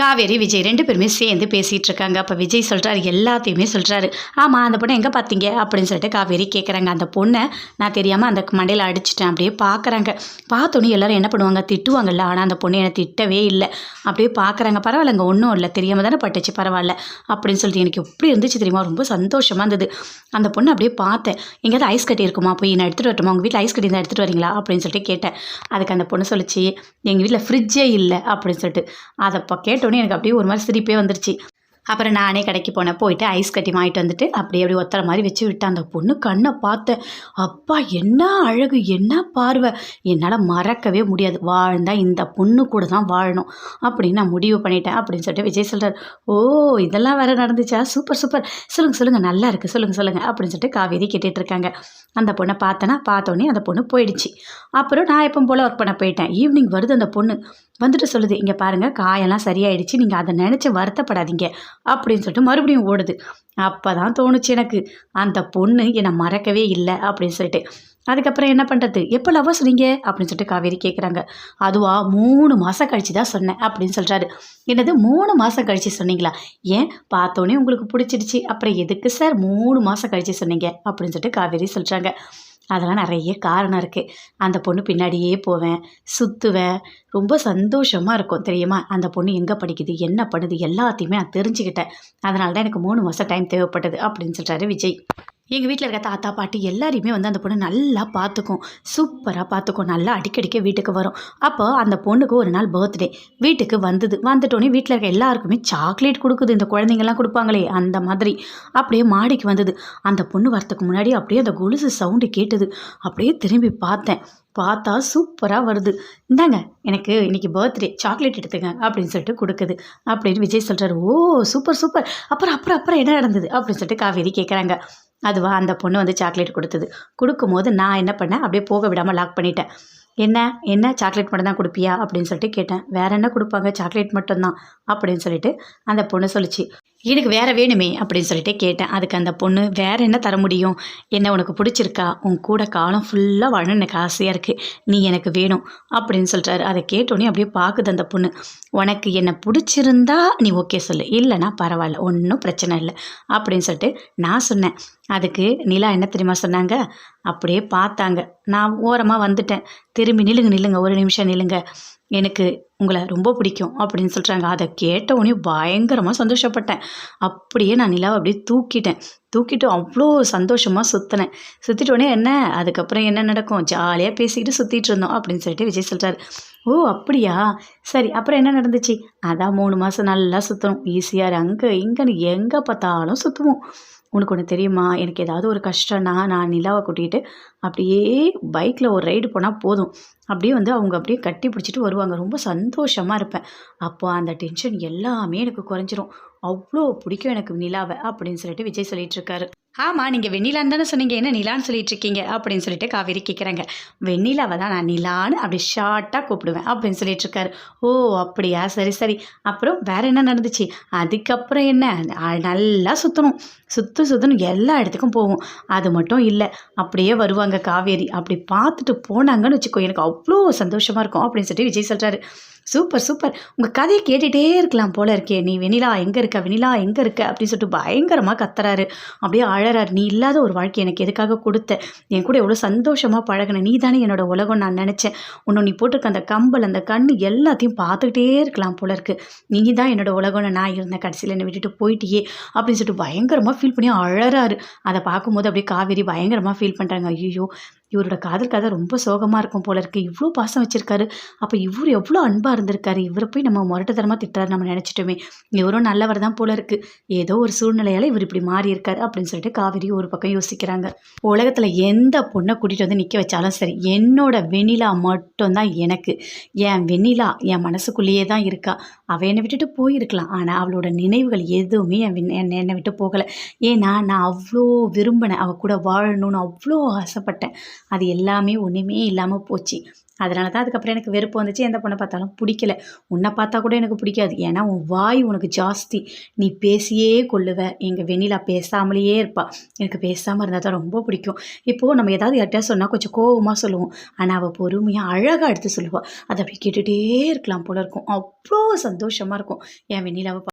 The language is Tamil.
காவேரி விஜய் ரெண்டு பேருமே சேர்ந்து பேசிகிட்டு இருக்காங்க. அப்போ விஜய் சொல்கிறாரு எல்லாத்தையுமே சொல்கிறாரு ஆமாம் அந்த பொண்ணை எங்கே பார்த்தீங்க அப்படின்னு சொல்லிட்டு காவேரி கேட்குறாங்க அந்த பொண்ணை நான் தெரியாமல் அந்த மண்டையில் அடிச்சிட்டேன். அப்படியே பார்க்குறாங்க பார்த்தோன்னே எல்லாரும் என்ன பண்ணுவாங்க? திட்டுவாங்கல்ல. ஆனால் அந்த பொண்ணு என்னை திட்டவே இல்லை. அப்படியே பார்க்குறாங்க பரவாயில்லங்க ஒன்றும் இல்லை. தெரியாமல் தானே பட்டுச்சு பரவாயில்ல. அப்படின்னு சொல்லிட்டு எனக்கு எப்படி இருந்துச்சு தெரியுமா? ரொம்ப சந்தோஷமாக இருந்தது. அந்த பொண்ணு அப்படியே பார்த்தேன். எங்கேயாவது ஐஸ் கட்டி இருக்குமா? போய் நான் எடுத்துகிட்டு வரட்டுமா? உங்கள் வீட்டில் ஐஸ் கட்டி தான் எடுத்துகிட்டு வரீங்களா? அப்படின்னு சொல்லிட்டு கேட்டேன். அதுக்கு அந்த பொண்ணு சொல்லிச்சு எங்கள் வீட்டில் ஃப்ரிட்ஜே இல்லை. அப்படின்னு சொல்லிட்டு. அதை இப்போ கேட்டோன்னே எனக்கு அப்படியே ஒரு மாதிரி சிரிப்பே வந்துருச்சு. அப்புறம் நானே கடைக்கு போனேன். போயிட்டு ஐஸ் கட்டி வாங்கிட்டு வந்துட்டு அப்படியே அப்படி ஒத்தரை மாதிரி வச்சு விட்டேன் அந்த பொண்ணு கண்ணை பார்த்தேன் அப்பா என்ன அழகு என்ன பார்வை? என்னால் மறக்கவே முடியாது. வாழ்ந்தால் இந்த பொண்ணு கூட தான் வாழணும். அப்படின்னு நான் முடிவு பண்ணிட்டேன் அப்படின்னு சொல்லிட்டு விஜய் சொல்கிறார் ஓ இதெல்லாம் வேறு நடந்துச்சா? Super super. சொல்லுங்கள் சொல்லுங்கள் நல்லா இருக்குது சொல்லுங்கள் சொல்லுங்கள் அப்படின்னு சொல்லிட்டு காவேரி கேட்டுட்டு இருக்காங்க அந்த பொண்ணை பார்த்தேன்னா பார்த்தோன்னே அந்த பொண்ணு போயிடுச்சு. அப்புறம் நான் எப்போ போல் ஒர்க் பண்ண போயிட்டேன். ஈவினிங் வருது அந்த பொண்ணு. வந்துட்டு சொல்லுது இங்கே பாருங்கள் காயெல்லாம் சரியாயிடுச்சு நீங்கள் அதை நினச்சி வருத்தப்படாதீங்க அப்படின்னு சொல்லிட்டு மறுபடியும் ஓடுது. அப்போ தான் தோணுச்சு எனக்கு அந்த பொண்ணு என்னை மறக்கவே இல்லை அப்படின்னு சொல்லிட்டு. அதுக்கப்புறம் என்ன பண்ணுறது எப்போ லவ்வர் சொன்னீங்க? அப்படின்னு சொல்லிட்டு காவேரி கேட்குறாங்க அதுவா? மூணு மாதம் கழிச்சு தான் சொன்னேன் அப்படின்னு சொல்கிறாரு என்னது மூணு மாதம் கழிச்சு சொன்னீங்களா? ஏன்? பார்த்தோன்னே உங்களுக்கு பிடிச்சிடுச்சு. அப்புறம் எதுக்கு சார் மூணு மாதம் கழிச்சு சொன்னீங்க? அப்படின்னு சொல்லிட்டு காவேரி சொல்கிறாங்க அதெல்லாம் நிறைய காரணம் இருக்குது அந்த பொண்ணு பின்னாடியே போவேன் சுற்றுவேன் ரொம்ப சந்தோஷமாக இருக்கும் தெரியுமா? அந்த பொண்ணு எங்கே படிக்குது என்ன பண்ணுது எல்லாத்தையுமே நான் தெரிஞ்சுக்கிட்டேன். அதனால தான் எனக்கு மூணு மாதம் டைம் தேவைப்பட்டது அப்படின்னு சொல்கிறாரு விஜய். எங்கள் வீட்டில் இருக்க தாத்தா பாட்டி எல்லாரையுமே வந்து அந்த பொண்ணு நல்லா பார்த்துக்கும் சூப்பராக பார்த்துக்கும் நல்லா அடிக்கடிக்க வீட்டுக்கு வரும். அப்போ அந்த பொண்ணுக்கு ஒரு நாள் பர்த்டே வீட்டுக்கு வந்தது. வந்துட்டோன்னே வீட்டில் இருக்க எல்லாருக்குமே சாக்லேட் கொடுக்குது. இந்த குழந்தைங்கள்லாம் கொடுப்பாங்களே அந்த மாதிரி. அப்படியே மாடிக்கு வந்தது. அந்த பொண்ணு வரத்துக்கு முன்னாடி அப்படியே அந்த கொலுசு சவுண்டு கேட்டது. அப்படியே திரும்பி பார்த்தேன். பார்த்தா சூப்பராக வருது. இந்தாங்க எனக்கு இன்னைக்கு பர்த்டே சாக்லேட் எடுத்துங்க அப்படின்னு சொல்லிட்டு கொடுக்குது. அப்படின்னு விஜய் சொல்கிறார் ஓ சூப்பர் சூப்பர். அப்புறம் அப்புறம் அப்புறம் என்ன நடந்தது? அப்படின்னு சொல்லிட்டு காவேரி கேட்குறாங்க அதுவா அந்த பொண்ணு வந்து சாக்லேட் கொடுத்தது. கொடுக்கும்போது நான் என்ன பண்ணேன்? அப்படியே போக விடாமல் லாக் பண்ணிட்டேன். என்ன என்ன சாக்லேட் மட்டும் தான் கொடுப்பியா? அப்படின்னு சொல்லிட்டு கேட்டேன். வேற என்ன கொடுப்பாங்க? சாக்லேட் மட்டும்தான் அப்படின்னு சொல்லிட்டு அந்த பொண்ணு சொல்லிச்சு. எனக்கு வேற வேணுமே அப்படின்னு சொல்லிட்டு கேட்டேன். அதுக்கு அந்த பொண்ணு வேற என்ன தர முடியும்? என்ன உனக்கு பிடிச்சிருக்கா? உன் கூட காலம் ஃபுல்லாக வாழணும் எனக்கு ஆசையாக இருக்குது நீ எனக்கு வேணும் அப்படின்னு சொல்கிறாரு அதை கேட்டோன்னே அப்படியே பார்க்குது அந்த பொண்ணு. உனக்கு என்னை பிடிச்சிருந்தா நீ ஓகே சொல்லு. இல்லைனா பரவாயில்ல ஒன்றும் பிரச்சனை இல்லை அப்படின்னு சொல்லிட்டு நான் சொன்னேன். அதுக்கு நிலா என்ன தெரியுமா சொன்னாங்க? அப்படியே பார்த்தாங்க. நான் ஓரமாக வந்துட்டேன். திரும்பி நில்லுங்க நில்லுங்க ஒரு நிமிஷம் நில்லுங்க. எனக்கு உங்களை ரொம்ப பிடிக்கும் அப்படின்னு சொல்கிறாங்க அதை கேட்ட உடனே பயங்கரமாக சந்தோஷப்பட்டேன். அப்படியே நான் நிலாவை அப்படியே தூக்கிட்டேன். தூக்கிட்டு அவ்வளோ சந்தோஷமாக சுற்றினேன் சுற்றிட்ட உடனே என்ன? அதுக்கப்புறம் என்ன நடக்கும்? ஜாலியாக பேசிக்கிட்டு சுற்றிட்டு இருந்தோம் அப்படின்னு சொல்லிட்டு விஜய் சொல்கிறாரு ஓ அப்படியா? சரி அப்புறம் என்ன நடந்துச்சு? அதான் மூணு மாதம் நல்லா சுற்றணும் ஈஸியாக அங்கே இங்கேன்னு எங்கே பார்த்தாலும் சுற்றுவோம் உனக்கு ஒன்று தெரியுமா? எனக்கு ஏதாவது ஒரு கஷ்டம்னா நான் நிலாவை கூட்டிகிட்டு அப்படியே பைக்கில் ஒரு ரைடு போனால் போதும். அப்படியே வந்து அவங்க அப்படியே கட்டி பிடிச்சிட்டு வருவாங்க. ரொம்ப சந்தோஷமாக இருப்பேன். அப்போ அந்த டென்ஷன் எல்லாமே எனக்கு குறைஞ்சிரும். அவ்வளோ பிடிக்கும் எனக்கு நிலாவை அப்படின்னு சொல்லிட்டு விஜய் சொல்லிட்டு இருக்காரு ஆமாம் நீங்கள் வெண்ணிலான்னு தானே சொன்னீங்க. என்ன நிலான்னு சொல்லிட்டு இருக்கீங்க அப்படின்னு சொல்லிட்டு காவேரி கேட்குறாங்க வெண்ணிலாவை தான் நான் நிலான்னு அப்படி ஷார்ட்டாக கூப்பிடுவேன் அப்படின்னு சொல்லிட்டு இருக்காரு ஓ அப்படியா? சரி சரி. அப்புறம் வேற என்ன நடந்துச்சு? அதுக்கப்புறம் என்ன? நல்லா சுற்றணும் சுற்று சுற்றணும் எல்லா இடத்துக்கும் போவோம். அது மட்டும் இல்லை அப்படியே வருவாங்க காவேரி. அப்படி பார்த்துட்டு போனாங்கன்னு வச்சுக்கோ எனக்கு அவ்வளோ சந்தோஷமாக இருக்கும் அப்படின்னு சொல்லிட்டு விஜய் சொல்கிறாரு சூப்பர் சூப்பர். உங்கள் கதையை கேட்டுகிட்டே இருக்கலாம் போல இருக்கே. நீ வெனிலா எங்கே இருக்க? வெனிலா எங்கே இருக்க? அப்படின்னு சொல்லிட்டு பயங்கரமாக கத்துறாரு. அப்படியே அழறாரு நீ இல்லாத ஒரு வாழ்க்கை எனக்கு எதுக்காக கொடுத்த? என் கூட எவ்வளோ சந்தோஷமாக பழகின? நீ தானே என்னோட உலகம் நான் நினச்சேன். உன்னை நீ போட்டிருக்க அந்த கம்பல் அந்த கண் எல்லாத்தையும் பார்த்துக்கிட்டே இருக்கலாம் போல இருக்கு. நீ தான் என்னோட உலகம்னு நான் இருந்தேன். கடைசியில் என்னை விட்டுட்டு போயிட்டியே. அப்படின்னு சொல்லிட்டு பயங்கரமாக ஃபீல் பண்ணி அழறாரு அதை பார்க்கும்போது அப்படியே காவேரி பயங்கரமாக ஃபீல் பண்ணுறாங்க ஐயோ இவரோட காதல் கதை ரொம்ப சோகமாக இருக்கும் போல இருக்குது இவ்வளோ பாசம் வச்சிருக்காரு. அப்போ இவர் எவ்வளோ அன்பாக இருந்திருக்காரு. இவரை போய் நம்ம முரட்டுத்தனமாக திட்டுறாரு நம்ம நினச்சிட்டோமே. இவரும் நல்லவர் தான் போல இருக்குது ஏதோ ஒரு சூழ்நிலையால் இவர் இப்படி மாறி இருக்காரு அப்படின்னு சொல்லிட்டு காவேரி ஒரு பக்கம் யோசிக்கிறாங்க. உலகத்தில் எந்த பொண்ணை கூட்டிகிட்டு வந்து நிற்க வச்சாலும் சரி என்னோட வெண்ணிலா மட்டும்தான் எனக்கு. என் வெண்ணிலா என் மனசுக்குள்ளேயே தான் இருக்கா. அவள் என்னை விட்டுட்டு போயிருக்கலாம். ஆனால் அவளோட நினைவுகள் எதுவுமே என் என்னை என்னை விட்டு போகலை. ஏன்னா நான் அவ்வளோ விரும்பினேன். அவள் கூட வாழணும்னு அவ்வளோ ஆசைப்பட்டேன். அது எல்லாமே ஒன்றுமே இல்லாமல் போச்சு. அதனால தான் அதுக்கப்புறம் எனக்கு வெறுப்பு வந்துச்சு. எந்த பொண்ணை பார்த்தாலும் பிடிக்கல. உன்னை பார்த்தா கூட எனக்கு பிடிக்காது. ஏன்னா உன் வாய் உனக்கு ஜாஸ்தி. நீ பேசியே கொள்ளுவ. எங்கள் வெண்ணிலா பேசாமலேயே இருப்பா. எனக்கு பேசாமல் இருந்தால் தான் ரொம்ப பிடிக்கும். இப்போது நம்ம ஏதாவது யார்கிட்டயா சொன்னால் கொஞ்சம் கோவமாக சொல்லுவோம். ஆனால் அவள் பொறுமையாக அழகாக எடுத்து சொல்லுவாள் அதை அப்படி கேட்டுகிட்டே இருக்கலாம் போல இருக்கும். அவ்வளோ சந்தோஷமாக இருக்கும். என் வெண்ணிலாவை